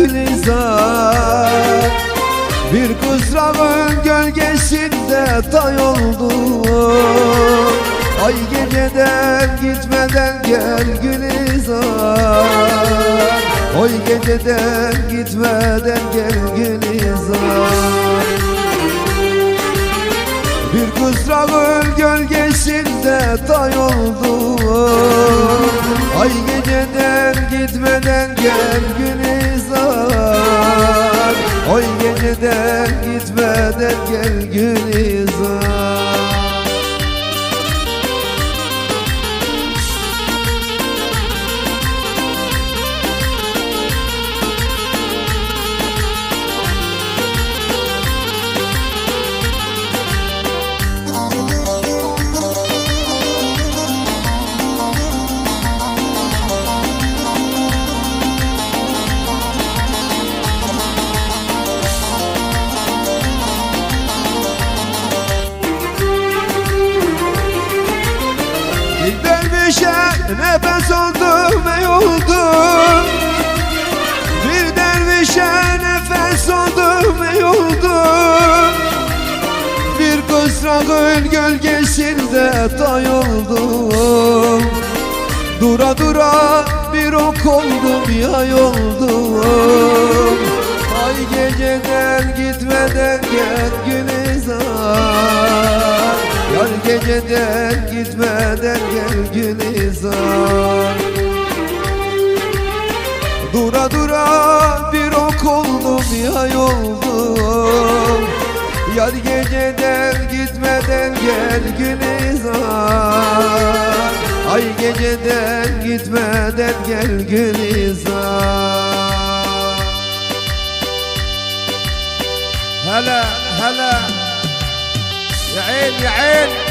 Gülizar. Bir kızrağın gölgesinde tay oldu. Ay geceden gitmeden gel Gülizar. Oy geceden gitmeden gel Gülizar. Bir kızrağın gölgesinde tay oldu gitmeden gel Gülizar dervişe nefes oldum ey oldum Bir dervişe nefes oldum ey oldum Bir kısrağın gölgesinde tay oldum. Dura dura bir ok oldum yay oldum. Ay geceden gitmeden gel Gülizar geceden gitmeden gel Gülizar Dura dura bir ok oldum yay oldum Yar geceden gitmeden gel Gülizar Ay geceden gitmeden gel Gülizar هلا هلا يا عين يا عين